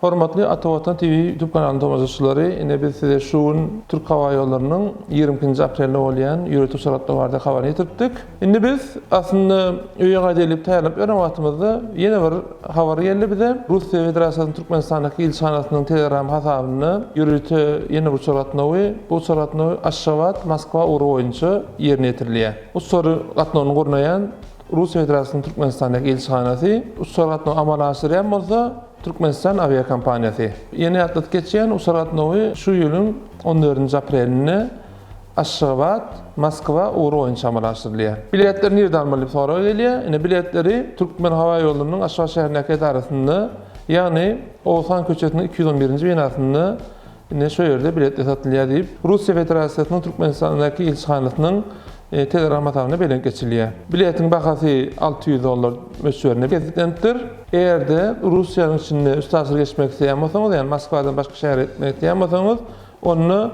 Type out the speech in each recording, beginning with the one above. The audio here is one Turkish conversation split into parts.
Hormatly Atawatan TV YouTube kanalyny tomoshaçylary, ine biz size şuun Türk Hava Ýollarynyň 20-nji aprelde bolýan ýürütü suratly barada habar ýetirdik. Indi biz aslında öýe gaýdylyp ýören wagtymyzda ýene bir habar geldi bize. Russiýa Federasiýasynyň Türkmenistandaky ilçanasynyň Telegram hasabyny ýürütü ýene bir suratnawy, bu suratnawy Aşgabat, Moskwa uğru boýunça ýerine ýetirilýär. Bu soru gatnawyny gurnaýan Russiýa Federasiýasynyň Türkmenistandaky ilçanasy usuratnawy amala aşyrýan bolsa Türkmenistan avia kompaniýasy. Ýene atlat geçýän usuratnawy şu ýylyň 14-nji aprelini uğru boýunça amala aşyrylýar. Biletler nerden almaly soraw gelýär. Ine biletleri Türkmen Hava Ýollarynyň Aşgabat şäherindäki idarasynda, ýagny Oğuzhan köçetiniň 211-nji binasynda ine şu ýerde biletler satylýar diýip Russiýa Federasiýasynyň Türkmenistandaky ilçhanasynyň e, Telegram hatabına belen geçilýär. Biletin bahasy 600 dollar möçberine gezitlenipdir. Eğer de Russiýanyň içinde üstasır geçmek isteýän bolsaňyz, ýani Moskwadan başga şäher etmek bolsaňyz, onu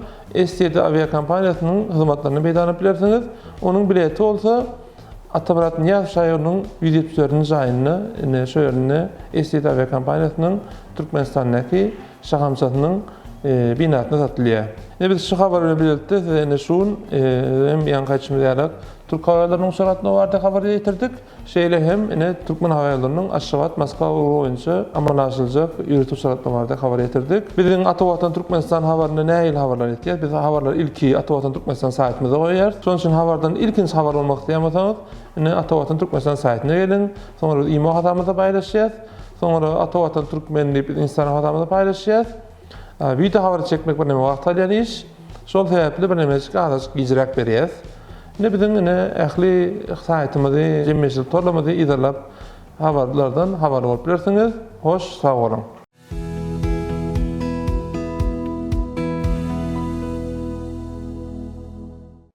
STD avia kompaniýasynyň hyzmatlaryny beýdanyp bilersiňiz. Onuň bileti bolsa Atabarat Niyaz şaýyrynyň 174-nji aýyny, ine şu ýerine STD avia kompaniýasynyň Türkmenistandaky şahamçasynyň bildirdi, size ne şun, e, hem yan kaçımız yarak, Türk Hava Yolları'nın suratına vardı haberi getirdik. Şeyle hem ne Türkmen Hava Yolları'nın Aşgabat, Moskva uğru oyuncu amallaşılacak yürütü suratına vardı haber getirdik. Bizim Atovatan Türkmenistan haberine ne il haberler ettiyiz? Biz haberler ilki Atovatan Türkmenistan saytimize koyar. Son için haberden ilkinci haber olmak isteyemezseniz, ne Atovatan Türkmenistan saytine gelin. Sonra imo hatamızda paylaşacağız. Sonra Atovatan Türkmen deyip Instagram hatamızda paylaşacağız. Video habar çekmek bir neme vaxt alyanıyız. Sol sebepli bir nemesik azaz gicrak beriyaz. Ne bizim ne ehli saatimizi, cemmeşil torlamadı, izalap habarlardan habar olup bilirsiniz. Hoş, sağ olun.